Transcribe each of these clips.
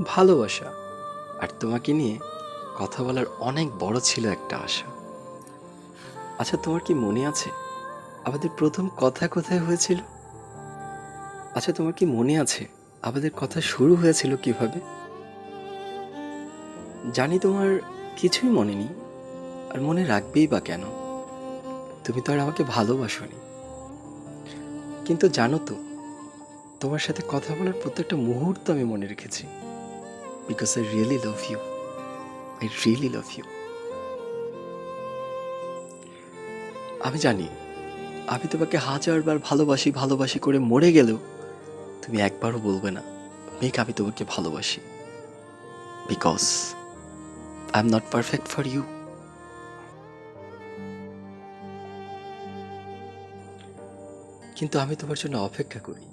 ভালোবাসা। আর তোমাকে নিয়ে কথা বলার অনেক বড় ছিল একটা আশা। আচ্ছা তোমার কি মনে আছে আমাদের প্রথম কথা কোথায় হয়েছিল? আচ্ছা তোমার কি মনে আছে আমাদের কথা শুরু হয়েছিল কীভাবে? জানি তোমার কিছুই মনে নেই আর মনে রাখবেই বা কেন। তুমি তো আর আমাকে ভালোবাসোনি। কিন্তু জানো তো, তোমার সাথে কথা বলার প্রত্যেকটা মুহূর্ত আমি মনে রেখেছি। Because I really love you I really love you আমি জানি, আমি তোমাকে হাজারবার ভালোবাসি ভালোবাসি করে মরে গেলেও তুমি একবারও বলবে না, মেঘ, আমি তোমাকে ভালোবাসি। Because I am not perfect for you কিন্তু আমি তোমার জন্য অপেক্ষা করি।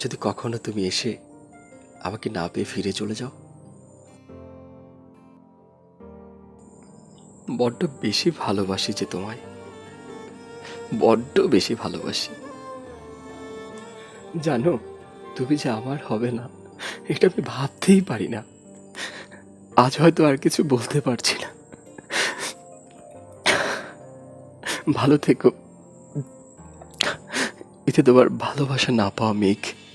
যদি কখনো তুমি এসে আমাকে না পেয়ে ফিরে চলে যাও। বড্ড বেশি ভালোবাসি যে তোমায়। বড্ড বেশি ভালোবাসি। জানো, তুমি যে আমার হবে না, এটা আমি ভাবতেই পারি না। আজ হয়তো আর কিছু বলতে পারছি না। ভালো থেকো। এতে তোমার ভালোবাসা না পাওয়া মেঘ।